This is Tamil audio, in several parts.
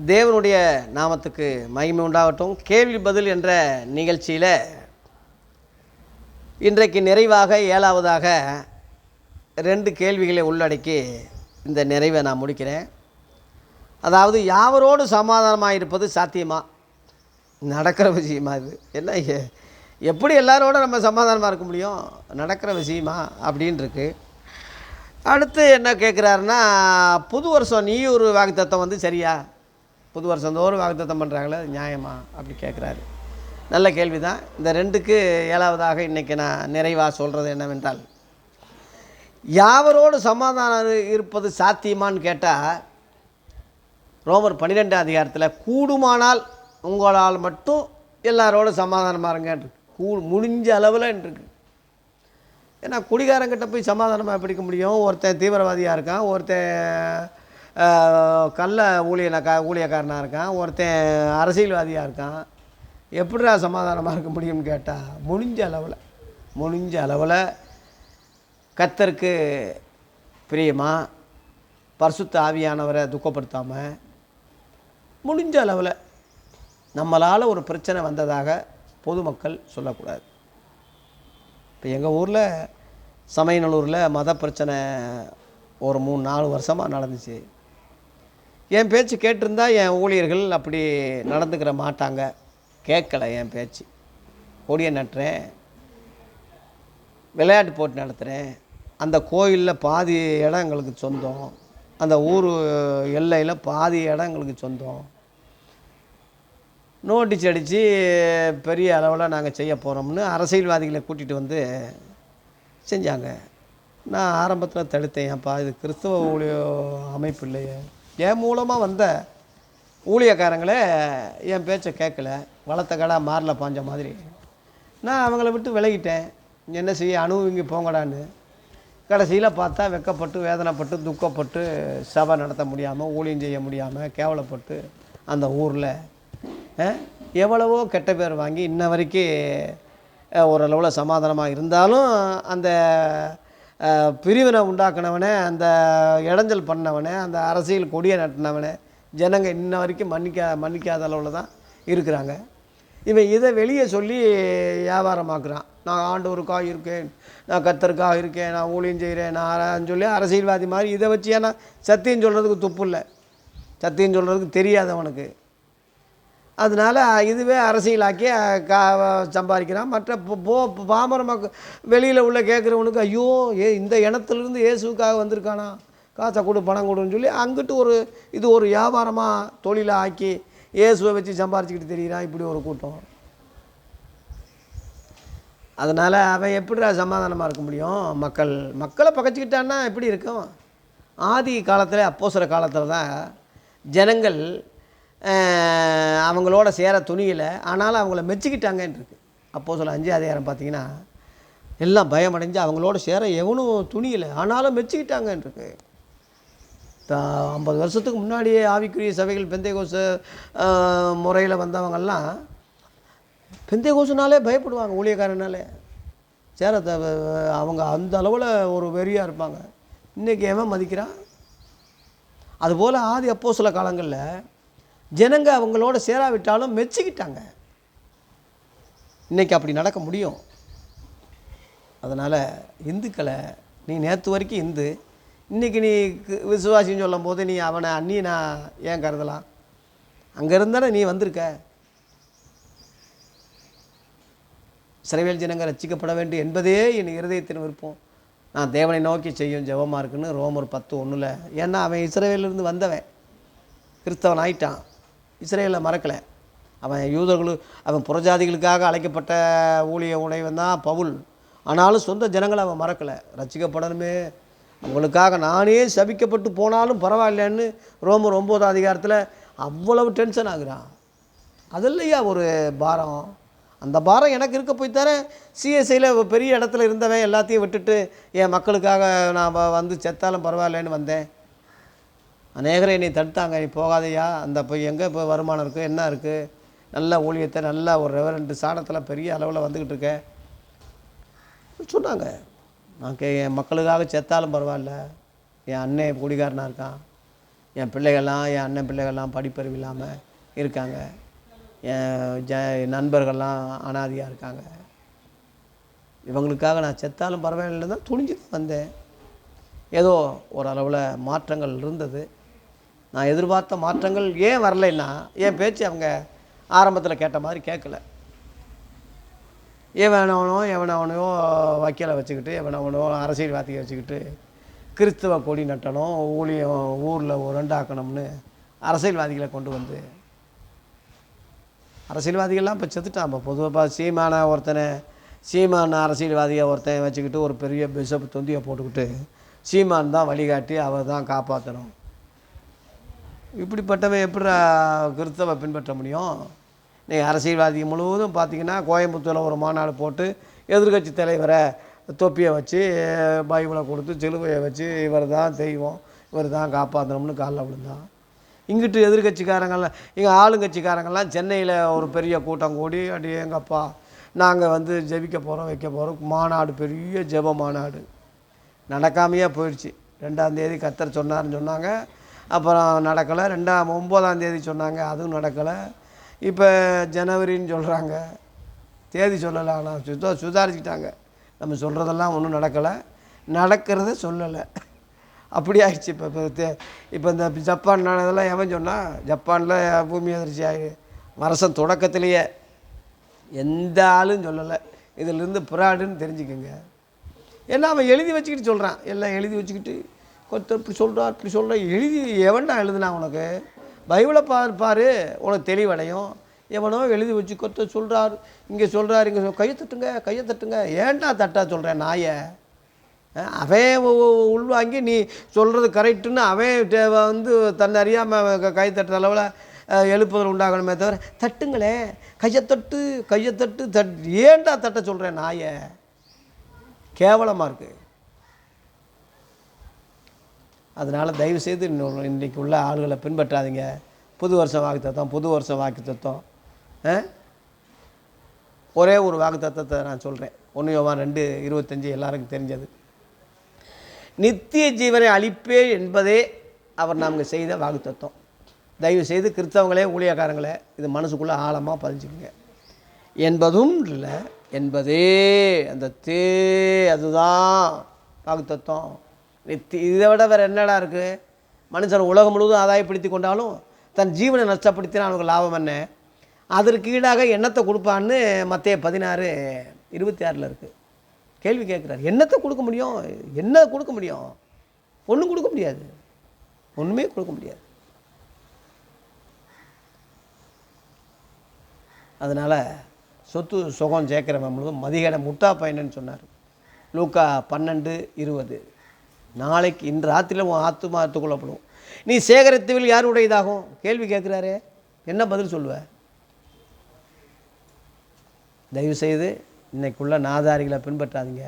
தேவனுடைய நாமத்துக்கு மகிமை உண்டாகட்டும். கேள்வி பதில் என்ற நிகழ்ச்சியில் இன்றைக்கு நிறைவாக ஏழாவதாக ரெண்டு கேள்விகளை உள்ளடக்கி இந்த நிறைவை நான் முடிக்கிறேன். அதாவது யாவரோடு சமாதானமாக இருப்பது சாத்தியமா? நடக்கிற விஷயமா இது? என்ன எப்படி எல்லாரோட நம்ம சமாதானமாக இருக்க முடியும்? நடக்கிற விஷயமா? அப்படின்ருக்கு. அடுத்து என்ன கேட்குறாருன்னா புது வருஷம் நீ ஒரு வாக்குத்தத்தம் வந்து சரியா? புது வருஷந்தோறும் வாக்குத்தம் வாக்குத்தத்தம் பண்ணுறாங்களே அது நியாயமா? அப்படி கேட்குறாரு நல்ல கேள்வி தான் இந்த ரெண்டுக்கு ஏழாவதாக இன்றைக்கி நான் நிறைவாக சொல்கிறது என்னவென்றால் யாவரோடு சமாதானம் இருப்பது சாத்தியமான்னு கேட்டால் ரோமர் பன்னிரெண்டாம் அதிகாரத்தில் கூடுமானால் உங்களால் மட்டும் எல்லாரோட சமாதானமாக இருங்க கூ முடிஞ்ச அளவில் இருக்கு. ஏன்னா குடிகாரங்கிட்ட போய் சமாதானமாக பிடிக்க முடியும். ஒருத்தன் தீவிரவாதியாக இருக்கான் ஒருத்தன் கள்ள ஊழியனக்கா ஊழியக்காரனாக இருக்கான் ஒருத்தன் அரசியல்வாதியாக இருக்கான். எப்படிடா சமாதானமாக இருக்க முடியும்னு கேட்டால் முடிஞ்ச அளவில் முடிஞ்ச அளவில் கத்தருக்கு பிரியமாக பரிசுத்த ஆவியானவரை துக்கப்படுத்தாமல் முடிஞ்ச அளவில் நம்மளால் ஒரு பிரச்சனை வந்ததாக பொதுமக்கள் சொல்லக்கூடாது. இப்போ எங்கள் ஊரில் சமயநல்லூரில் மத பிரச்சனை ஒரு மூணு நாலு வருஷமாக நடந்துச்சு. என் பேச்சு கேட்டிருந்தா என் ஊழியர்கள் அப்படி நடந்துக்கிற மாட்டாங்க. கேட்கல என் பேச்சு. கொடியை நட்டுறேன். விளையாட்டு போட்டி நடத்துகிறேன் அந்த கோயிலில் பாதி இடம் எங்களுக்கு சொந்தம். அந்த ஊர் எல்லையில் பாதி இடம் எங்களுக்கு சொந்தம். நோட்டீஸ் அடித்து பெரிய அளவில் நாங்கள் செய்ய போகிறோம்னு அரசியல்வாதிகளை கூட்டிகிட்டு வந்து செஞ்சாங்க. நான் ஆரம்பத்தில் தடுத்தேன். ஏன்ப்பா இது கிறிஸ்தவ ஊழிய அமைப்பு இல்லையே. என் மூலமாக வந்த ஊழியக்காரங்களே என் பேச்சை கேட்கல. வளர்த்த கடா மாரில் பாஞ்ச மாதிரி. நான் அவங்கள விட்டு விலகிட்டேன். என்ன செய்ய அனுபவிங்க போங்கடான்னு. கடைசியில் பார்த்தா வெக்கப்பட்டு வேதனைப்பட்டு துக்கப்பட்டு சபை நடத்த முடியாமல் ஊழியம் செய்ய முடியாமல் கேவலப்பட்டு அந்த ஊரில் எவ்வளவோ கெட்ட பேர் வாங்கி இன்ன வரைக்கும் ஓரளவில் சமாதானமாக இருந்தாலும் அந்த பிரிவினை உண்டாக்குனவனே அந்த இடைஞ்சல் பண்ணவனே அந்த அரசியல் கொடியை நட்டினவனே ஜனங்க இன்ன வரைக்கும் மன்னிக்கா மன்னிக்காத அளவில் தான் இருக்கிறாங்க. இவன் இதை வெளியே சொல்லி வியாபாரமாக்குறான். நான் ஆண்டவருக்காக இருக்கேன் நான் கத்தருக்காக இருக்கேன் நான் ஊழியம் செய்கிறேன் நான் சொல்லி அரசியல்வாதி மாதிரி இதை வச்சு ஏன்னா சத்தியம் சொல்கிறதுக்கு துப்பு இல்லை. சத்தியம் சொல்கிறதுக்கு தெரியாதவனுக்கு அதனால இதுவே அரசியலாக்கி கா சம்பாதிக்கிறான். மற்ற போ- பாமர மக்கள் வெளியில் உள்ள கேட்குறவனுக்கு ஐயோ ஏ இந்த இனத்துலேருந்து இயேசுக்காக வந்திருக்கானா? காசை கொடு பணம் கொடுன்னு சொல்லி அங்கிட்டு ஒரு இது ஒரு வியாபாரமாக தொழிலை ஆக்கி இயேசுவை வச்சு சம்பாரிச்சுக்கிட்டு தெரியுறான். இப்படி ஒரு கூட்டம். அதனால் அவன் எப்படிடா சமாதானமாக இருக்க முடியும்? மக்கள் மக்களை பகைச்சிக்கிட்டான்னா எப்படி இருக்கும்? ஆதி காலத்தில் அப்போஸ்தல காலத்தில் தான் ஜனங்கள் அவங்களோட சேர துணியில் ஆனாலும் அவங்கள மெச்சிக்கிட்டாங்கன்னு இருக்கு அப்போது சொல்ல அஞ்சு அதிகாரம் பார்த்தீங்கன்னா எல்லாம் பயமடைஞ்சு அவங்களோட சேர எவனும் துணியில் ஆனாலும் மெச்சிக்கிட்டாங்கன்னு இருக்கு ஐம்பது வருஷத்துக்கு முன்னாடியே ஆவிக்குரிய சபைகள் பெந்தைகோச முறையில் வந்தவங்கெல்லாம் பெந்தைகோசுனாலே பயப்படுவாங்க ஊழியக்காரனாலே. சேர த- அவங்க அந்த அளவில் ஒரு வெறியாக இருப்பாங்க. இன்றைக்கி எவன் மதிக்கிறான்? அதுபோல் ஆதி அப்போ சில காலங்களில் ஜனங்க அவங்களோட சேராவிட்டாலும் மெச்சிக்கிட்டாங்க. இன்றைக்கி அப்படி நடக்க முடியும். அதனால் இந்துக்களை நீ நேற்று வரைக்கும் இந்து. இன்றைக்கி நீ விசுவாசின்னு சொல்லும் போது நீ அவனை அந்நியனா ஏன் கருதலாம் அங்கே இருந்தானே நீ வந்திருக்க? சிறைவேல் ஜனங்க ரசிக்கப்பட வேண்டும் என்பதே என் இருதயத்தின் விருப்பம். நான் தேவனை நோக்கி செய்யும் ஜெபமாக இருக்குன்னு ரோமர் பத்து ஒன்றில் ஏன்னா அவன் இஸ்ரேவேலேருந்து வந்தவன். கிறிஸ்தவன் ஆயிட்டான். இஸ்ரேலை மறக்கலை. அவன் யூதர்களு அவன் புறஜாதிகளுக்காக அழைக்கப்பட்ட ஊழிய உடையவன் தான் பவுல். ஆனாலும் சொந்த ஜனங்களை அவன் மறக்கலை. ரசிக்கப்படணுமே. அவங்களுக்காக நானே சபிக்கப்பட்டு போனாலும் பரவாயில்லைன்னு ரோமர் ஒம்போதாம் அதிகாரத்தில் அவ்வளவு டென்ஷன் ஆகுறான். அது இல்லையா ஒரு பாரம்? அந்த பாரம் எனக்கு இருக்க போய் தரேன். சிஎஸ்ஐயில் பெரிய இடத்துல இருந்தவன் எல்லாத்தையும் விட்டுட்டு என் மக்களுக்காக நான் வந்து செத்தாலும் பரவாயில்லன்னு வந்தேன். அநேகரை நீ தடுத்தாங்க நீ போகாதையா? அந்த போய் எங்கே இப்போ வருமானம் இருக்குது என்ன இருக்குது நல்ல ஊழியத்தை நல்ல ஒரு ரெவரண்ட் சாணத்தில் பெரிய அளவில் வந்துக்கிட்டு இருக்க. சொன்னாங்க. நான் கே என் மக்களுக்காக செத்தாலும் பரவாயில்ல. என் அண்ணன் குடிகாரனாக இருக்கான். என் பிள்ளைகள்லாம் என் அண்ணன் பிள்ளைகள்லாம் படிப்பறிவு இல்லாமல் இருக்காங்க. என் ஜ நண்பர்கள்லாம் அனாதியாக இருக்காங்க. இவங்களுக்காக நான் செத்தாலும் பரவாயில்லை தான் துணிஞ்சு வந்தேன். ஏதோ ஓரளவில் மாற்றங்கள் இருந்தது. நான் எதிர்பார்த்த மாற்றங்கள் ஏன் வரலைன்னா என் பேச்சு அவங்க ஆரம்பத்தில் கேட்ட மாதிரி கேட்கல எவனவனோ எவனவனையோ வக்கீலை வச்சுக்கிட்டு எவனவனோ அரசியல்வாதியை வச்சுக்கிட்டு கிறிஸ்துவ கொடி நட்டணும் ஊழியம் ஊரில் உரண்டாக்கணும்னு அரசியல்வாதிகளை கொண்டு வந்து அரசியல்வாதிகள்லாம் இப்போ செத்துட்டான். இப்போ பொதுவாக சீமான ஒருத்தனை சீமான அரசியல்வாதியை ஒருத்தன் வச்சுக்கிட்டு ஒரு பெரிய பிஷப் தொந்தியை போட்டுக்கிட்டு சீமான் தான் வழிகாட்டி அவர் தான் காப்பாற்றணும் இப்படிப்பட்டவன் எப்படி கிறிஸ்தவ பின்பற்ற முடியும்? நீங்கள் அரசியல்வாதி முழுவதும் பார்த்தீங்கன்னா கோயம்புத்தூரில் ஒரு மாநாடு போட்டு எதிர்க்கட்சி தலைவரை தொப்பியை வச்சு பைபிளை கொடுத்து சிலுவையை வச்சு இவர் தான் தெய்வம் இவர் தான் காப்பாற்றணும்னு காலில் விழுந்தான் இங்கிட்டு எதிர்கட்சிக்காரங்கள்லாம் இங்கே ஆளுங்கட்சிக்காரங்கள்லாம் சென்னையில் ஒரு பெரிய கூட்டம் கூடி அடி எங்கப்பா நாங்கள் வந்து ஜெபிக்க போகிறோம் வைக்க போகிறோம் மாநாடு பெரிய ஜெப மாநாடு. நடக்காமையே போயிடுச்சு. ரெண்டாம் தேதி கத்தர் சொன்னார்னு சொன்னாங்க. அப்புறம் நடக்கலை. ரெண்டாம் ஒம்போதாம் தேதி சொன்னாங்க அதுவும் நடக்கலை. இப்போ ஜனவரின்னு சொல்கிறாங்க. தேதி சொல்லலை ஆனால் சுதா சுதாரிச்சுட்டாங்க நம்ம சொல்கிறதெல்லாம் ஒன்றும் நடக்கலை. நடக்கிறத சொல்லலை. அப்படி ஆயிடுச்சு. இப்போ இப்போ தே இப்போ இந்த ஜப்பான் நடந்ததெல்லாம் எவன் சொன்னால் ஜப்பானில் பூமி அதிர்ச்சி ஆகி வருஷம் தொடக்கத்திலேயே எந்த ஆளும் சொல்லலை. இதிலிருந்து புறாடுன்னு தெரிஞ்சுக்கோங்க. எல்லாம் அவன் எழுதி வச்சுக்கிட்டு சொல்கிறான். எல்லாம் எழுதி வச்சுக்கிட்டு கொத்த இப்படி சொல்கிறார் இப்படி சொல்கிற எழுதி எவன்டா எழுதுனா உனக்கு? பைபிளை பாரு உனக்கு தெளிவடையும். எவனோ எழுதி வச்சு கொத்த சொல்கிறார் இங்கே சொல்கிறார் இங்கே சொல் கையை தட்டுங்க கையை தட்டுங்க. ஏன்டா தட்டா சொல்கிறேன் நாயை? அவன் உள்வாங்கி நீ சொல்கிறது கரெக்டுன்னு அவன் வந்து தன்னை அறியாமல் கை தட்டுற அளவில் எழுப்புதல் உண்டாகணுமே தவிர தட்டுங்களே. கையை தட்டு கையை தட்டு தட் ஏன்டா தட்ட சொல்கிறேன் நாயை? கேவலமாக இருக்குது அதனால் தயவுசெய்து இன்னொரு இன்றைக்கு உள்ள ஆளுகளை பின்பற்றாதீங்க. புது வருஷம் வாக்கு தத்துவம் புது வருஷம் வாக்கு தத்துவம் ஆ? ஒரே ஒரு வாக்கு தத்துவத்தை நான் சொல்கிறேன் ஒன்று யோவான் ரெண்டு இருபத்தஞ்சி எல்லாருக்கும் தெரிஞ்சது. நித்திய ஜீவனை அழிப்பே என்பதே அவர் நமக்கு செய்த வாக்கு தத்துவம் தயவு செய்து கிறிஸ்தவங்களே ஊழியக்காரங்களே இது மனசுக்குள்ளே ஆழமாக பதிஞ்சுக்குங்க. என்பதும் இல்லை என்பதே அந்த தே அதுதான் வாக்கு தத்துவம் இதை விட வேறு என்னடா இருக்குது மனுஷன் உலகம் முழுவதும் ஆதாயப்படுத்தி கொண்டாலும் தன் ஜீவனை நஷ்டப்படுத்தினா அவனுக்கு லாபம் என்ன? அதற்கு ஈடாக எண்ணத்தை கொடுப்பான்னு மத்திய பதினாறு இருபத்தி ஆறில் இருக்குது கேள்வி கேட்குறாரு. என்னத்தை கொடுக்க முடியும்? என்ன கொடுக்க முடியும்? ஒன்றும் கொடுக்க முடியாது. ஒன்றுமே கொடுக்க முடியாது. அதனால் சொத்து சுகம் சேர்க்குறவன் முழுவதும் மதிகேட முட்டா பையனன்னு சொன்னார். லூக்கா பன்னெண்டு இருபது. நாளைக்கு இன்று ராத்திரியில் உன் ஆத்துமா கொள்ளப்படும் நீ சேகரித்தவில் யாருடையதாகும் கேள்வி கேட்குறாரே. என்ன பதில் சொல்லுவ? தயவுசெய்து இன்றைக்குள்ள நாதாரிகளை பின்பற்றாதீங்க.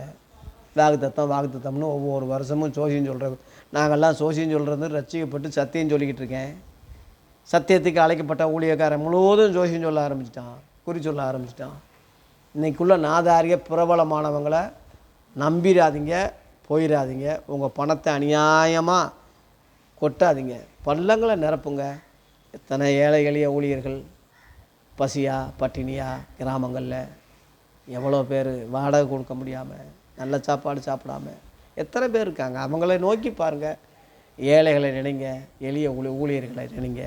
வாக்கு தத்தம் வாக்கு தத்தம்னு ஒவ்வொரு வருஷமும் சோசியம் சொல்கிறது நாங்கள்லாம் சோசியம் சொல்கிறது ரசிக்கப்பட்டு சத்தியம் சொல்லிக்கிட்டு இருக்கேன். சத்தியத்துக்கு அழைக்கப்பட்ட ஊழியக்காரன் முழுவதும் ஜோசியம் சொல்ல ஆரம்பிச்சிட்டான் குறி சொல்ல ஆரம்பிச்சிட்டான். இன்றைக்குள்ளே நாதாரிய பிரபலமானவங்களை நம்பிடாதீங்க. போயிடாதீங்க. உங்கள் பணத்தை அநியாயமாக கொட்டாதீங்க. பள்ளங்களை நிரப்புங்க. எத்தனை ஏழை எளிய ஊழியர்கள் பசியா பட்டினியா கிராமங்களில் எவ்வளோ பேர் வாடகை கொடுக்க முடியாமல் நல்ல சாப்பாடு சாப்பிடாம எத்தனை பேர் இருக்காங்க? அவங்கள நோக்கி பாருங்கள் ஏழைகளை நினைங்க. எளிய ஊழி ஊழியர்களை நினைங்க.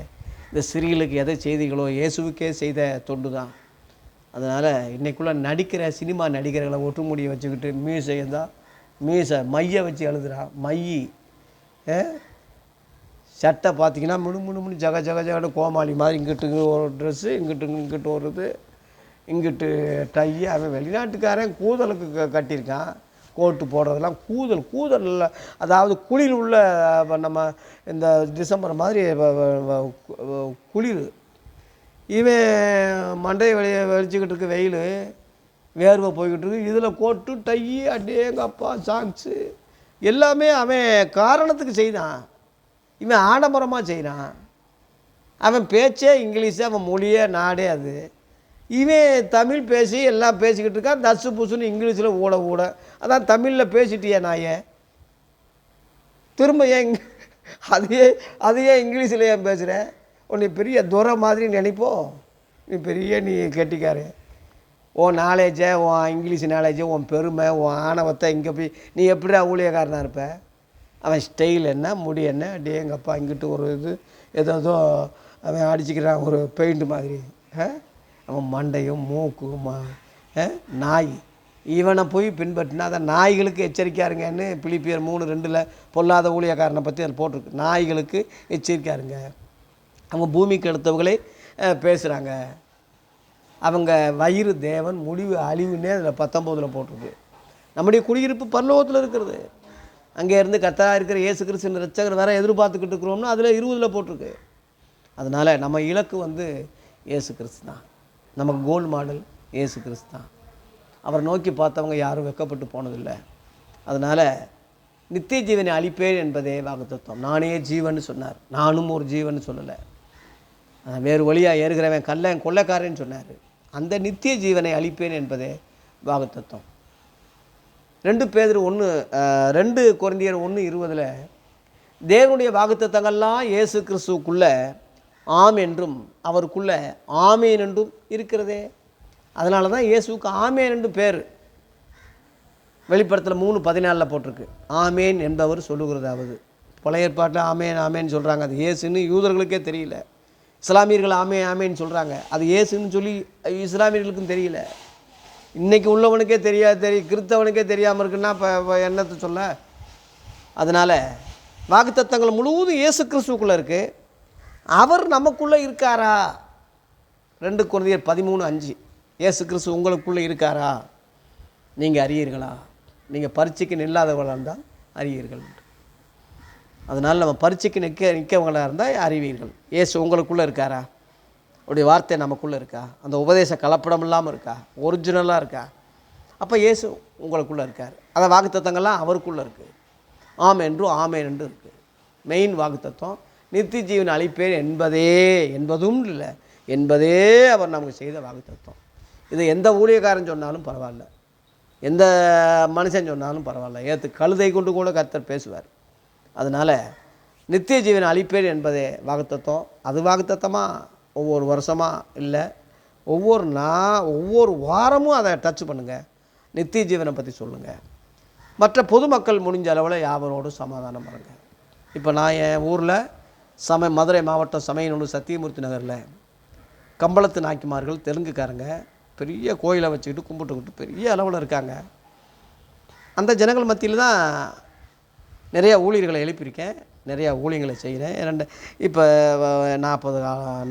இந்த சிறியலுக்கு எதை செய்திகளோ இயேசுவுக்கே செய்த தொண்டு தான். அதனால் இன்றைக்குள்ளே நடிக்கிற சினிமா நடிகர்களை ஒற்றுமுடியை வச்சுக்கிட்டு மியூசியம் தான் மீசை மையை வச்சு எழுதுகிறான் மையி. சட்டை பார்த்தீங்கன்னா முணு முணு முணு ஜக ஜக ஜகன்னு கோமாளி மாதிரி இங்கிட்டு ஒரு ட்ரெஸ்ஸு இங்கிட்டு இங்கிட்டு ஒரு இது இங்கிட்டு டை அவன் வெளிநாட்டுக்காரன் கூதலுக்கு க- கட்டியிருக்கான். கோட்டு போடுறதெல்லாம் கூதல் கூதலில் அதாவது குளிர் உள்ள நம்ம இந்த டிசம்பர் மாதிரி குளிர். இவன் மண்டையை வெளியே வெளிச்சிக்கிட்டு இருக்க வெயில். வேர்வை போய்கிட்டு இருக்கு. இதில் கோட்டு டை அடேங்கப்பா சாங்ஸு எல்லாமே அவன் காரணத்துக்கு செய்தான் இவன் ஆடம்பரமாக செய்கிறான் அவன் பேச்சே இங்கிலீஷு அவன் மொழியே நாடே அது. இவன் தமிழ் பேசி எல்லாம் பேசிக்கிட்டு இருக்கான். தசு புசுன்னு இங்கிலீஷில் ஊட ஊட அதான் தமிழில் பேசிட்டியே நாயே. திரும்ப ஏன் அதையே அதையே இங்கிலீஷில் ஏன் பேசுகிறேன் உன்னை பெரிய துரை மாதிரி நினைப்போ? நீ பெரிய நீ கெட்டிக்காரு. உன் நாலேஜை உன் இங்கிலீஷ் நாலேஜை உன் பெருமை உன் ஆணவத்தை இங்கே போய் நீ எப்படிடா ஊழியக்காரனாக இருப்ப? அவன் ஸ்டைல் என்ன முடி என்ன? டே எங்கள் அப்பா இங்கிட்டு ஒரு இது ஏதோ அவன் அடிச்சுக்கிறான் ஒரு பெயிண்ட் மாதிரி. அவன் மண்டையும் மூக்கும் மா நாய். இவனை போய் பின்பற்றினா அதை நாய்களுக்கு எச்சரிக்கையாக இருங்கன்னு பிலிப்பியர் மூணு ரெண்டில் பொல்லாத ஊழியக்காரனை பற்றி அதில் போட்டிருக்கு. நாய்களுக்கு எச்சரிக்கையாக இருங்க அவங்க பூமிக்கு அடுத்தவங்களே பேசுகிறாங்க அவங்க வயிறு தேவன் முடிவு அழிவுன்னே அதில் பத்தொம்போதில் போட்டிருக்கு. நம்முடைய குடியிருப்பு பரலோகத்தில் இருக்கிறது அங்கே இருந்து கத்தா இருக்கிற இயேசு கிறிஸ்துவின் ரச்சகர் வேற எதிர்பார்த்துக்கிட்டு இருக்கிறோம்னு அதில் இருபதில் போட்டிருக்கு. அதனால் நம்ம இலக்கு வந்து இயேசு கிறிஸ்து தான். நமக்கு கோல்டு மாடல் இயேசு கிறிஸ்து தான். அவரை நோக்கி பார்த்தவங்க யாரும் வெக்கப்பட்டு போனதில்லை. அதனால் நித்திய ஜீவனை அழிப்பேன் என்பதே வாக்குத்தத்தம். நானே ஜீவன் சொன்னார். நானும் ஒரு ஜீவன் சொல்லலை. வேறு வழியாக ஏறுகிறவன் கல்லன் கொள்ளைக்காரன்னு சொன்னார். அந்த நித்திய ஜீவனை அளிப்பேன் என்பதே வாக்குத்தத்தம் ரெண்டு பேர் ஒன்று ரெண்டு குழந்தையர் ஒன்று இருபதில் தேவனுடைய வாக்குத்தத்தங்கள்லாம் இயேசு கிறிஸ்துவுக்குள்ளே ஆம் என்றும் அவருக்குள்ளே ஆமேன் என்றும் இருக்கிறதே. அதனால தான் இயேசுவுக்கு ஆமேன் என்று பேர். வெளிப்படத்தில் மூணு பதினாலில் போட்டிருக்கு. ஆமேன் என்பவர் சொல்லுகிறதாவது. பழைய ஏற்பாட்டில் ஆமேன் ஆமேன்னு சொல்கிறாங்க அது இயேசுன்னு யூதர்களுக்கே தெரியல. இஸ்லாமியர்கள் ஆமே ஆமேன்னு சொல்கிறாங்க அது ஏசுன்னு சொல்லி இஸ்லாமியர்களுக்கும் தெரியல. இன்றைக்கி உள்ளவனுக்கே தெரியாது தெரிய கிறித்தவனுக்கே தெரியாமல் இருக்குன்னா இப்போ என்னத்தை சொல்ல? அதனால் வாக்குத்தத்தங்கள் முழுவதும் இயேசு கிறிஸ்துவுக்குள்ளே இருக்குது அவர் நமக்குள்ளே இருக்காரா? ரெண்டு குழந்தையர் பதிமூணு அஞ்சு. இயேசு கிறிஸ்து உங்களுக்குள்ளே இருக்காரா? நீங்கள் அறியீர்களா? நீங்கள் பரீட்சைக்கு நில்லாதவர்களாக இருந்தால் அறியீர்கள். அதனால் நம்ம பரீட்சைக்கு நிற்க நிற்கவங்களாக இருந்தால் அறிவீர்கள். ஏசு உங்களுக்குள்ளே இருக்காரா? உடைய வார்த்தை நமக்குள்ளே இருக்கா? அந்த உபதேச கலப்படம் இல்லாமல் இருக்கா? ஒரிஜினலாக இருக்கா? அப்போ இயேசு உங்களுக்குள்ளே இருக்கார். அந்த வாக்குத்தத்தங்கள்லாம் அவருக்குள்ளே இருக்குது ஆம் என்றும் ஆமேன் என்று இருக்குது மெயின் வாக்குத்தத்தம் நித்திய ஜீவன் அளிப்பேன் என்பதே என்பதும் இல்லை என்பதே அவர் நமக்கு செய்த வாக்குத்தத்தம். இது எந்த ஊழியக்காரன் சொன்னாலும் பரவாயில்ல. எந்த மனுஷன் சொன்னாலும் பரவாயில்ல. ஏற்று கழுதை கொண்டு கூட கர்த்தர் பேசுவார். அதனால் நித்திய ஜீவன் அளிப்பேன் என்பதே வாக்குத்தத்தம். அது வாக்குத்தத்தமாக ஒவ்வொரு வருஷமாக இல்லை. ஒவ்வொரு நா ஒவ்வொரு வாரமும் அதை டச் பண்ணுங்கள் நித்திய ஜீவனை பற்றி சொல்லுங்கள் மற்ற பொதுமக்கள் முடிஞ்ச அளவில் யாவரோடு சமாதானம் பண்ணுங்க. இப்போ நான் என் ஊரில் சம மதுரை மாவட்டம் சமயநூறு சத்தியமூர்த்தி நகரில் கம்பளத்து நாய்க்குமார்கள் தெலுங்குக்காரங்க பெரிய கோயிலை வச்சுக்கிட்டு கும்பிட்டுக்கிட்டு பெரிய அளவில் இருக்காங்க. அந்த ஜனங்கள் மத்தியில் தான் நிறைய ஊழியர்களை எழுப்பியிருக்கேன். நிறையா ஊழியங்களை செய்கிறேன். ரெண்டு இப்போ நாற்பது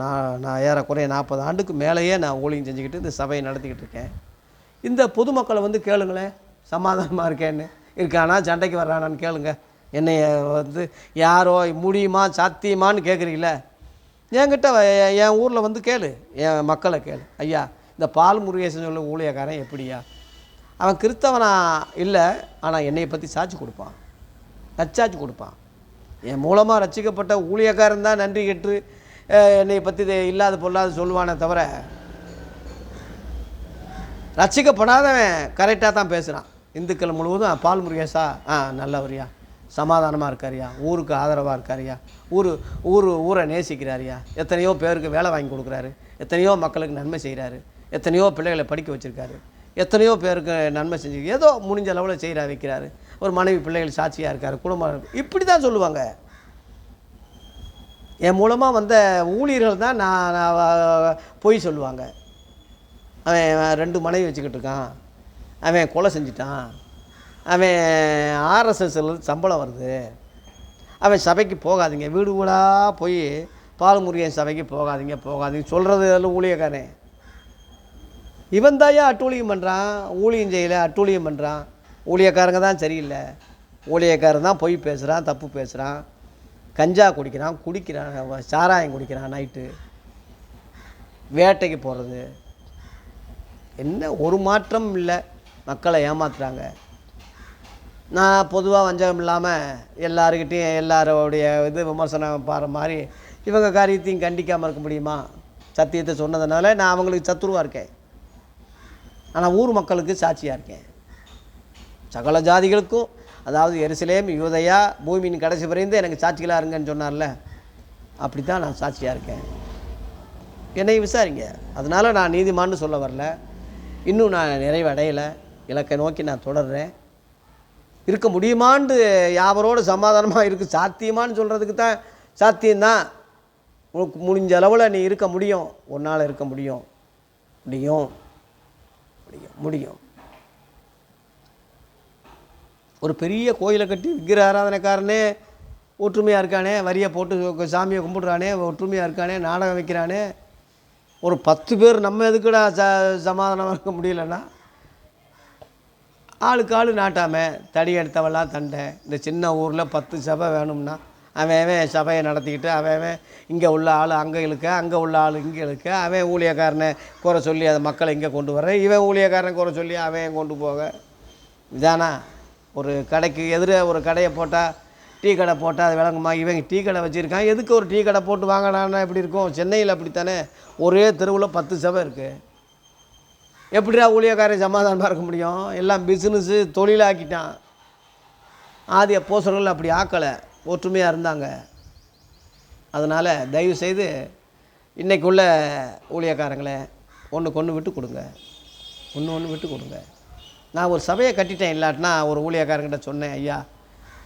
நான் நான் ஏறக்குறைய நாற்பது ஆண்டுக்கு மேலேயே நான் ஊழியம் செஞ்சுக்கிட்டு இந்த சபையை நடத்திக்கிட்டு இருக்கேன். இந்த பொதுமக்களை வந்து கேளுங்களேன். சமாதானமாக இருக்கேன்னு. இருக்கானா சண்டைக்கு வர்றானான்னு கேளுங்க. என்னைய வந்து யாரோ முடியுமா சாத்தியமானு கேட்குறீங்களே என்கிட்ட என் ஊரில் வந்து கேளு. என் மக்களை கேளு. ஐயா இந்த பால் முருகேசன் சொல்ல ஊழியக்காரன் எப்படியா? அவன் கிறிஸ்தவனா? இல்லை ஆனால் என்னையை பற்றி சாட்சி கொடுப்பான். நச்சாச்சு கொடுப்பான். என் மூலமாக ரசிக்கப்பட்ட ஊழியக்காரன் தான் நன்றி கெட்டு என்னை பற்றி இல்லாத பொல்லாத சொல்லுவானே தவிர ரசிக்கப்படாதவன் கரெக்டாக தான் பேசுகிறான் இந்துக்கள் முழுவதும் பால் முருகேசா ஆ நல்லவரியா சமாதானமாக இருக்காரியா ஊருக்கு ஆதரவாக இருக்காரியா ஊர் ஊர் ஊரை நேசிக்கிறாரியா எத்தனையோ பேருக்கு வேலை வாங்கி கொடுக்குறாரு எத்தனையோ மக்களுக்கு நன்மை செய்கிறாரு எத்தனையோ பிள்ளைகளை படிக்க வச்சுருக்காரு எத்தனையோ பேருக்கு நன்மை செஞ்சு ஏதோ முடிஞ்ச அளவில் செய்கிறா வைக்கிறாரு. ஒரு மனைவி பிள்ளைகள் சாட்சியாக இருக்கார் குடும்பம் இப்படி தான் சொல்லுவாங்க. என் மூலமாக வந்த ஊழியர்கள் தான் நான் நான் பொய் சொல்லுவாங்க. அவன் ரெண்டு மனைவி வச்சுக்கிட்டு இருக்கான். அவன் கொலை செஞ்சிட்டான். அவன் ஆர்எஸ்எஸ்ல சம்பளம் வருது. அவன் சபைக்கு போகாதீங்க. வீடு வீடாக போய் பால்முருகன் சபைக்கு போகாதீங்க போகாதீங்க சொல்கிறது எல்லாம் ஊழியக்காரன். இவன் தாயா அட்டூழியம் பண்ணுறான் ஊழியம் செய்யலை அட்டூழியம் பண்ணுறான் ஊழியக்காரங்க தான் சரியில்லை. ஊழியக்காரன் தான் பொய் பேசுகிறான் தப்பு பேசுகிறான் கஞ்சா குடிக்கிறான் குடிக்கிறான் சாராயம் குடிக்கிறான் நைட்டு. வேட்டைக்கு போகிறது என்ன ஒரு மாற்றம் இல்லை. மக்களை ஏமாத்துறாங்க. நான் பொதுவாக வஞ்சகம் இல்லாமல் எல்லாருக்கிட்டையும் எல்லாரோடைய இது விமர்சனம் பாடுற மாதிரி இவங்க காரியத்தையும் கண்டிக்காமல் இருக்க முடியுமா? சத்தியத்தை சொன்னதுனால நான் அவங்களுக்கு சத்துருவாக இருக்கேன். ஆனால் ஊர் மக்களுக்கு சாட்சியாக இருக்கேன். சகல ஜாதிகளுக்கும் அதாவது எருசலேம் யூதயா பூமியின் கடைசி வரைந்து எனக்கு சாட்சிகளாக இருங்கன்னு சொன்னார்ல அப்படி தான் நான் சாட்சியாக இருக்கேன். என்னை விசாரிங்க. அதனால் நான் நீதிமான்னு சொல்ல வரல. இன்னும் நான் நிறைவடையலை. இலக்கை நோக்கி நான் தொடர்றேன். இருக்க முடியுமான்னு யாவரோடு சமாதானமாக இருக்குது சாத்தியமானு சொல்கிறதுக்கு தான் சாத்தியம்தான். உனக்கு முடிஞ்ச அளவில் நீ இருக்க முடியும். உன்னால் இருக்க முடியும். முடியும். முடியும். முடியும். ஒரு பெரிய கோயிலை கட்டி விக்கிர ஆராதனைக்காரனே ஒற்றுமையாக இருக்கானே வரியை போட்டு சாமியை கும்பிட்றானே ஒற்றுமையாக இருக்கானே நாடகம் வைக்கிறானே. ஒரு பத்து பேர் நம்ம எதுக்குடா ச சமாதானம் இருக்க முடியலன்னா ஆளுக்கு ஆள் நாட்டாமல் தடி எடுத்தவெல்லாம் தண்டை. இந்த சின்ன ஊரில் பத்து சபை வேணும்னா அவன் அவன் சபையை நடத்திக்கிட்டு அவன் அவன் இங்கே உள்ள ஆள் அங்கே இழுக்க அங்கே உள்ள ஆள் இங்கே இழுக்க அவன் ஊழியக்காரனை குறை சொல்லி அதை மக்களை இங்கே கொண்டு வர இவன் ஊழியக்காரன் குறை சொல்லி அவன் கொண்டு போக? இதானா? ஒரு கடைக்கு எதிராக ஒரு கடையை போட்டால் டீ கடை போட்டால் அது விளங்குமா? இவங்க டீ கடை வச்சுருக்கான் எதுக்கு ஒரு டீ கடை போட்டு வாங்கினான்னா எப்படி இருக்கும்? சென்னையில் அப்படித்தானே? ஒரே தெருவில் பத்து சபை இருக்குது எப்படிடா ஊழியக்காரன் சமாதானமாக இருக்க முடியும்? எல்லாம் பிஸ்னஸ்ஸு தொழிலாக்கிட்டான் ஆதி அப்போசர்கள் அப்படி ஆக்கலை. ஒற்றுமையாக இருந்தாங்க. அதனால் தயவு செய்து இன்றைக்குள்ள உள்ள ஊழியக்காரங்களே ஒன்றுக்கு ஒன்று விட்டு கொடுங்க. ஒன்று ஒன்று விட்டு கொடுங்க. நான் ஒரு சபையை கட்டிட்டேன் இல்லாட்டினா ஒரு ஊழியக்காரங்கிட்ட சொன்னேன் ஐயா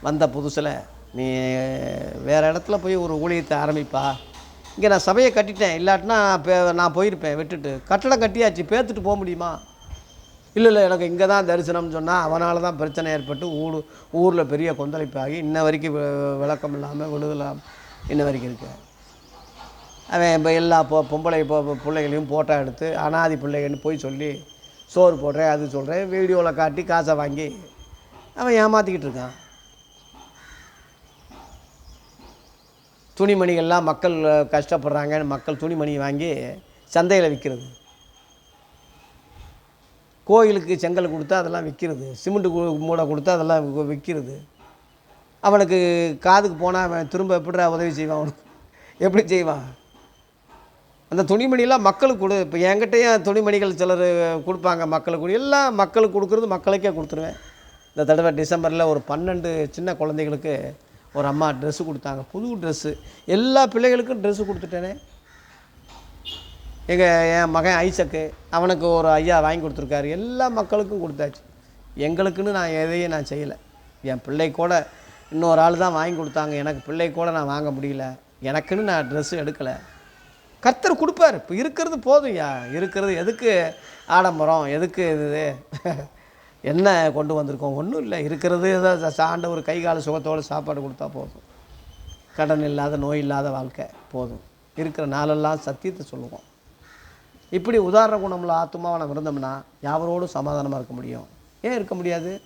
வந்த புதுசில் நீ வேறு இடத்துல போய் ஒரு ஊழியத்தை ஆரம்பிப்பா. இங்கே நான் சபையை கட்டிட்டேன் இல்லாட்டினா பே நான் போயிருப்பேன் விட்டுட்டு. கட்டடம் கட்டியாச்சு பேத்துட்டு போக முடியுமா? இல்லை இல்லை எனக்கு இங்கே தான் தரிசனம்னு சொன்னால் அவனால் தான் பிரச்சனை ஏற்பட்டு ஊர் ஊரில் பெரிய கொந்தளிப்பாகி இன்ன வரைக்கும் விளக்கம் இல்லாமல் விழுதலாம் இன்ன வரைக்கும் இருக்கு அவன் இப்போ எல்லா பொ பொம்பளை பொ- பிள்ளைகளையும் ஃபோட்டோ எடுத்து அனாதி பிள்ளைகள்னு போய் சொல்லி சோறு போடுறேன் அது சொல்கிறேன் வீடியோவில் காட்டி காசை வாங்கி அவன் ஏமாற்றிக்கிட்டு இருக்கான். துணிமணிகள்லாம் மக்கள் கஷ்டப்படுறாங்கன்னு மக்கள் துணிமணி வாங்கி சந்தையில் விற்கிறது கோயிலுக்கு செங்கல் கொடுத்தா அதெல்லாம் விற்கிறது சிமெண்ட்டு மூடை கொடுத்தா அதெல்லாம் விற்கிறது அவனுக்கு காதுக்கு போனால் அவன் திரும்ப எப்படிடா உதவி செய்வான் அவனுக்கு? எப்படி செய்வான்? அந்த துணிமணிலாம் மக்களுக்கு கொடு இப்போ என்கிட்டயும் துணிமணிகள் சிலர் கொடுப்பாங்க மக்களுக்கு கொடு. எல்லாம் மக்களுக்கு கொடுக்குறது மக்களுக்கே கொடுத்துருவேன். இந்த தடவை டிசம்பரில் ஒரு பன்னெண்டு சின்ன குழந்தைகளுக்கு ஒரு அம்மா ட்ரெஸ்ஸு கொடுத்தாங்க. புது ட்ரெஸ்ஸு எல்லா பிள்ளைகளுக்கும் ட்ரெஸ்ஸு கொடுத்துட்டேனே. எங்கள் என் மகன் ஐசக்கு அவனுக்கு ஒரு ஐயா வாங்கி கொடுத்துருக்காரு. எல்லா மக்களுக்கும் கொடுத்தாச்சு. எங்களுக்குன்னு நான் எதையும் நான் செய்யலை. என் பிள்ளை கூட இன்னொரு ஆள் தான் வாங்கி கொடுத்தாங்க. எனக்கு பிள்ளை கூட நான் வாங்க முடியல. எனக்குன்னு நான் ட்ரெஸ்ஸு எடுக்கலை. கர்த்தர் கொடுப்பார். இப்போ இருக்கிறது போதும்யா இருக்கிறது எதுக்கு ஆடம்பரம்? எதுக்கு இது? என்ன கொண்டு வந்திருக்கோம்? ஒன்றும் இல்லை. இருக்கிறது சாண்ட ஒரு கை கால சுகத்தோடு சாப்பாடு கொடுத்தா போதும். கடன் இல்லாத நோய் இல்லாத வாழ்க்கை போதும். இருக்கிற நாளெல்லாம் சத்தியத்தை சொல்லுவோம். இப்படி உதாரண குணமுள்ள ஆத்மாவை நம்ம இருந்தோம்னா யாவரோடும் சமாதானமாக இருக்க முடியும். ஏன் இருக்க முடியாது?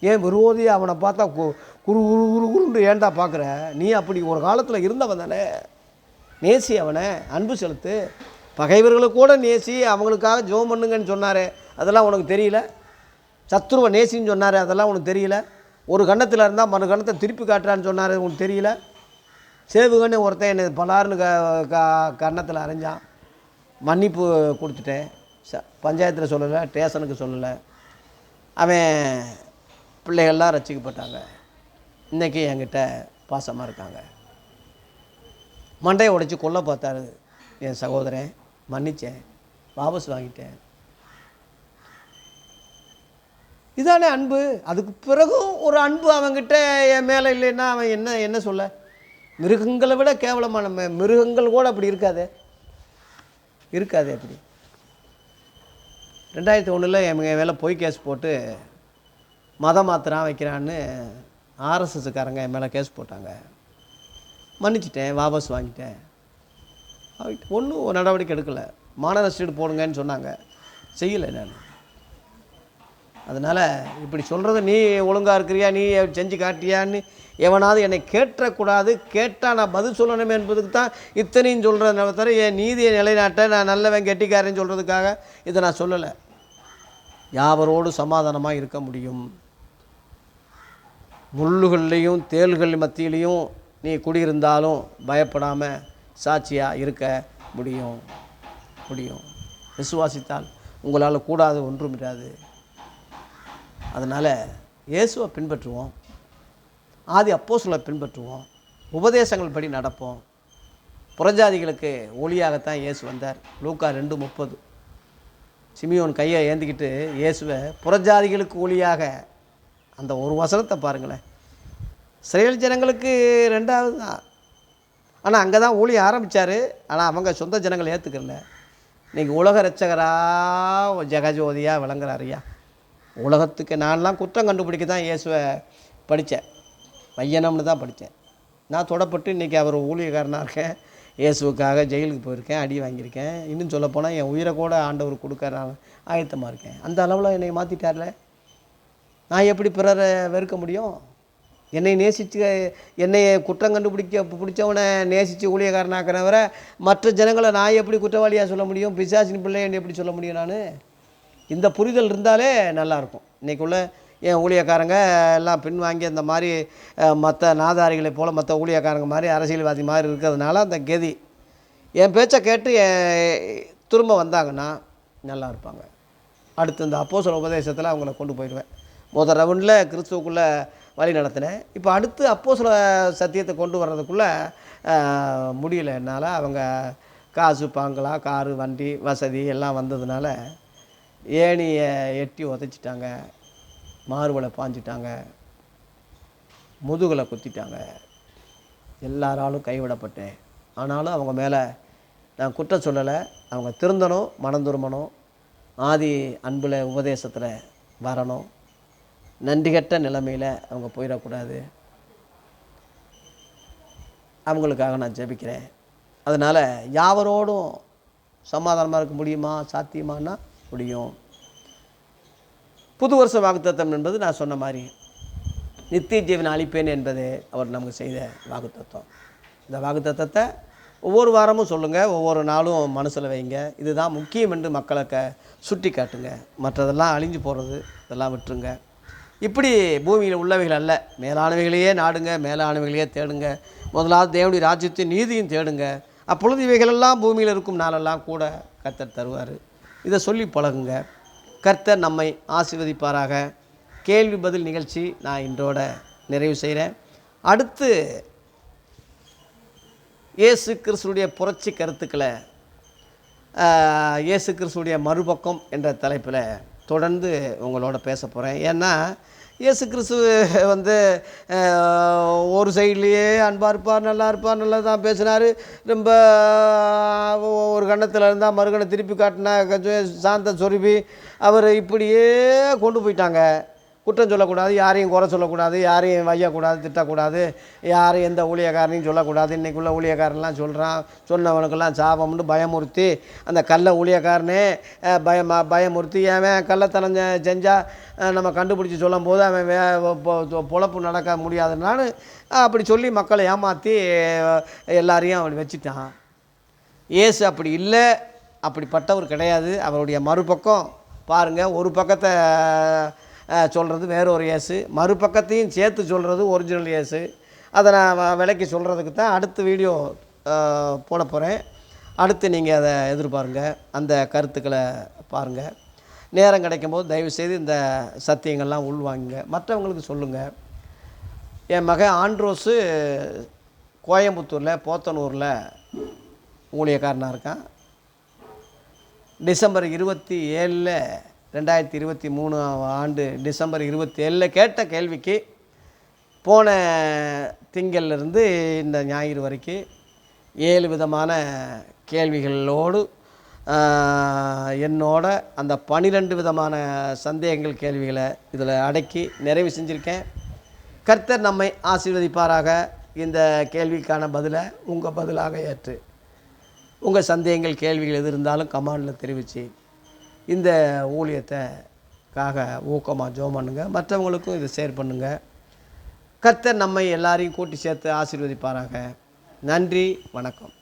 ஏன் விரோதி அவனை பார்த்தா கு- குரு குரு குரு குருன்னு ஏன்டா பார்க்குற? நீ அப்படி ஒரு காலத்தில் இருந்தவன் தானே. நேசி அவனை அன்பு செலுத்து பகைவர்களை கூட நேசி அவங்களுக்காக ஜோம் பண்ணுங்கன்னு சொன்னார் அதெல்லாம் உனக்கு தெரியல? சத்ருவை நேசின்னு சொன்னார் அதெல்லாம் உனக்கு தெரியல? ஒரு கன்னத்தில் இருந்தால் மறு கணத்தை திருப்பி காட்டுறான்னு சொன்னார் உனக்கு தெரியல? சேவுகன்னு ஒருத்தன் என்னை பலாருன்னு க க கன்னத்தில் அரைஞ்சான். மன்னிப்பு கொடுத்துட்டேன். ச பஞ்சாயத்தில் சொல்லலை ஸ்டேஷனுக்கு சொல்லலை. அவன் பிள்ளைகள்லாம் ரசிக்கப்பட்டாங்க. இன்றைக்கி என்கிட்ட பாசமாக இருக்காங்க. மண்டையை உடைச்சி கொல்ல பார்த்தாரு. என் சகோதரன் மன்னிச்சேன். வாபஸ் வாங்கிட்டேன். இதானே அன்பு? அதுக்கு பிறகும் ஒரு அன்பு அவன்கிட்ட என் மேலே இல்லைன்னா அவன் என்ன என்ன சொல்ல? மிருகங்களை விட கேவலமான மிருகங்கள் கூட அப்படி இருக்காதே. இருக்காது அப்படி. ரெண்டாயிரத்தி ஒன்றில் என் மேலே பொய் கேஸ் போட்டு மதம் மாத்திரம் வைக்கிறான்னு ஆர்எஸ்எஸ்காரங்க என் மேலே கேஸ் போட்டாங்க. மன்னிச்சிட்டேன் வாபஸ் வாங்கிட்டேன். ஒன்றும் ஒரு நடவடிக்கை எடுக்கலை. மான ரசீடு போடுங்கன்னு சொன்னாங்க. செய்யலை நான். அதனால் இப்படி சொல்கிறது நீ ஒழுங்காக இருக்கிறியா? நீ செஞ்சு காட்டியான்னு எவனாவது என்னை கேட்டக்கூடாது. கேட்டால் நான் பதில் சொல்லணுமே என்பதுக்கு தான் இத்தனையும் சொல்கிறத தவிர என் நீதியை நிலைநாட்ட நான் நல்லவன் கெட்டிக்காரன்னு சொல்கிறதுக்காக இதை நான் சொல்லலை. யாவரோடு சமாதானமாக இருக்க முடியும். முள்ளுகள்லேயும் தேள்கள் மத்தியிலையும் நீ குடியிருந்தாலும் பயப்படாமல் சாட்சியாக இருக்க முடியும். முடியும். விசுவாசித்தால் உங்களால் கூடாது ஒன்றும் இராது. அதனால் இயேசுவை பின்பற்றுவோம். ஆதி அப்போஸ்தலரை பின்பற்றுவோம். உபதேசங்கள் படி நடப்போம். புறஜாதிகளுக்கு ஒளியாகத்தான் இயேசு வந்தார். லூக்கா ரெண்டு முப்பது. சிமியோன் கையை ஏந்திக்கிட்டு இயேசுவை புறஜாதிகளுக்கு ஒளியாக அந்த ஒரு வசனத்தை பாருங்களேன். இஸ்ரேல் ஜனங்களுக்கு ரெண்டாவது தான். ஆனால் அங்கே தான் ஊழிய ஆரம்பித்தார் ஆனால் அவங்க சொந்த ஜனங்களை ஏற்றுக்கல இன்றைக்கி உலக ரட்சகராக ஜெகஜோதியாக விளங்குறாருயா உலகத்துக்கு நான்லாம் குற்றம் கண்டுபிடிக்க தான் இயேசுவை படித்தேன். பையனம்னு தான் படித்தேன். நான் தொடப்பட்டு இன்றைக்கி அவர் ஊழியக்காரனாக இருக்கேன். இயேசுவுக்காக ஜெயிலுக்கு போயிருக்கேன் அடி வாங்கியிருக்கேன். இன்னும் சொல்லப்போனால் என் உயிரை கூட ஆண்டவர் கொடுக்க நான் ஆயத்தமாக இருக்கேன். அந்த அளவில் என்னை மாற்றிட்டார்ல நான் எப்படி பிறரை வெறுக்க முடியும்? என்னை நேசித்து என்னை குற்றம் கண்டுபிடிக்க பிடிச்சவனை நேசித்து ஊழியக்காரனாக்கிறவரை மற்ற ஜனங்களை நான் எப்படி குற்றவாளியாக சொல்ல முடியும்? பிசாசின் பிள்ளைன்னு எப்படி சொல்ல முடியும் நான்? இந்த புரிதல் இருந்தாலே நல்லாயிருக்கும். இன்றைக்குள்ள என் ஊழியக்காரங்க எல்லாம் பின்வாங்கி அந்த மாதிரி மற்ற நாதாரிகளை போல் மற்ற ஊழியக்காரங்க மாதிரி அரசியல்வாதி மாதிரி இருக்கிறதுனால அந்த கதி. என் பேச்சை கேட்டு என் திரும்ப வந்தாங்கன்னா நல்லா இருப்பாங்க அடுத்து இந்த அப்போஸ்தல உபதேசத்தில் அவங்கள கொண்டு போயிடுவேன். முதல் ரவுண்டில் கிறிஸ்துவுக்குள்ளே வழி நடத்தினேன். இப்போ அடுத்து அப்போஸ்தல சத்தியத்தை கொண்டு வர்றதுக்குள்ளே முடியல. என்னால் அவங்க காசு பாங்களா காரு வண்டி வசதி எல்லாம் வந்ததுனால ஏணியை எட்டி உதைச்சிட்டாங்க. மார்பலை பாஞ்சிட்டாங்க. முதுகில் குத்திட்டாங்க. எல்லாராலும் கைவிடப்பட்டேன். ஆனாலும் அவங்க மேலே நான் குற்றம் சொல்லலை. அவங்க திருந்தணும் மனம் திரும்பணும். ஆதி அன்பில் உபதேசத்தில் வரணும். நன்றிகட்ட நிலைமையில் அவங்க போயிடக்கூடாது. அவங்களுக்காக நான் ஜெபிக்கிறேன். அதனால் யாவரோடும் சமாதானமாக இருக்க முடியுமா சாத்தியமானா முடியும். புது வருஷ வாக்குத்தத்தம் என்பது நான் சொன்ன மாதிரி நித்திய ஜீவனை அளிப்பேன் என்பது அவர் நமக்கு செய்த வாக்குத்தத்தம். இந்த வாக்குத்தத்தத்தை ஒவ்வொரு வாரமும் சொல்லுங்கள் ஒவ்வொரு நாளும் மனசில் வைங்க. இதுதான் முக்கியம் என்று மக்களை க சுட்டி காட்டுங்க மற்றதெல்லாம் அழிஞ்சு போகிறது இதெல்லாம் விட்டுருங்க. இப்படி பூமியில் உள்ளவைகள் அல்ல. மேலானவைகளையே நாடுங்க மேலானவைகளையே தேடுங்க. முதலாவது தேவனுடைய ராஜ்யத்தின் நீதியும் தேடுங்க. அப்பொழுது இவைகளெல்லாம் பூமியில் இருக்கும் நாளெல்லாம் கூட கர்த்தர் தருவார். இதை சொல்லி பழகுங்க. கர்த்தர் நம்மை ஆசீர்வதிப்பாராக. கேள்வி பதில் நிகழ்ச்சி நான் இன்றோட நிறைவு செய்கிறேன் அடுத்து இயேசு கிறிஸ்துடைய புரட்சி கருத்துக்களை இயேசு கிறிஸ்துடைய மறுபக்கம் என்ற தலைப்பில் தொடர்ந்து உங்களோட பேச போகிறேன் ஏன்னா இயேசு கிறிஸ்து வந்து ஒரு சைட்லேயே அன்பாக இருப்பார் நல்லா இருப்பார் நல்லா தான் பேசினார். ரொம்ப ஒரு கண்ணத்தில் இருந்தால் மறுகணை திருப்பி காட்டினா கொஞ்சம் சாந்த சொருபி அவர் இப்படியே கொண்டு போயிட்டாங்க. குற்றம் சொல்லக்கூடாது யாரையும் குறை சொல்லக்கூடாது யாரையும் வையக்கூடாது திட்டக்கூடாது யாரையும் எந்த ஊழியக்காரனையும் சொல்லக்கூடாது. இன்றைக்குள்ள ஊழியக்காரன்லாம் சொல்கிறான் சொன்னவனுக்கெல்லாம் சாபம்னு பயமுறுத்தி அந்த கல்லை ஊழியக்காரனே அஹ், பயமா பயமுறுத்தி அவன் கள்ளத்தனம் செஞ்சால் நம்ம கண்டுபிடிச்சி சொல்லும் போது அவன் வே பொழப்பு நடக்க முடியாதுனாலும் அப்படி சொல்லி மக்களை ஏமாற்றி எல்லாரையும் அவன் வச்சுட்டான். ஏசு அப்படி இல்லை அப்படிப்பட்டவர் கிடையாது. அவருடைய மறுபக்கம் பாருங்கள் ஒரு பக்கத்தை சொல்கிறது வேற ஒரு இயேசு. மறுபக்கத்தையும் சேர்த்து சொல்கிறது ஒரிஜினல் ஏசு அதை நான் வ- விலைக்கு சொல்கிறதுக்கு தான் அடுத்த வீடியோ போட போகிறேன் அடுத்து நீங்கள் அதை எதிர்பாருங்க. அந்த கருத்துக்களை பாருங்கள் நேரம் கிடைக்கும்போது தயவுசெய்து இந்த சத்தியங்கள்லாம் உள்வாங்குங்க. மற்றவங்களுக்கு சொல்லுங்கள் என் மகன் ஆண்ட்ரோஸு கோயம்புத்தூரில் போத்தனூரில் ஊழியக்காரனாக இருக்கான். டிசம்பர் இருபத்தி ஏழில் ரெண்டாயிரத்தி இருபத்தி மூணு ஆண்டு டிசம்பர் இருபத்தி ஏழில் கேட்ட கேள்விக்கு போன திங்கள்லேருந்து இந்த ஞாயிறு வரைக்கும் ஏழு விதமான கேள்விகளோடு என்னோட அந்த பனிரெண்டு விதமான சந்தேகங்கள் கேள்விகளை இதில் அடக்கி நிறைவு செஞ்சுருக்கேன். கர்த்தர் நம்மை ஆசீர்வதிப்பாராக. இந்த கேள்விக்கான பதிலை உங்கள் பதிலாக ஏற்று. உங்கள் சந்தேகங்கள் கேள்விகள் எது இருந்தாலும் கமாண்டில் தெரிவித்து இந்த ஊழியத்தைக்காக ஊக்கமாக ஜோம் பண்ணுங்க. மற்றவங்களுக்கும் இதை ஷேர் பண்ணுங்கள் கர்த்தர் நம்மை எல்லாரையும் கூட்டி சேர்த்து ஆசீர்வதிப்பாராக. நன்றி வணக்கம்.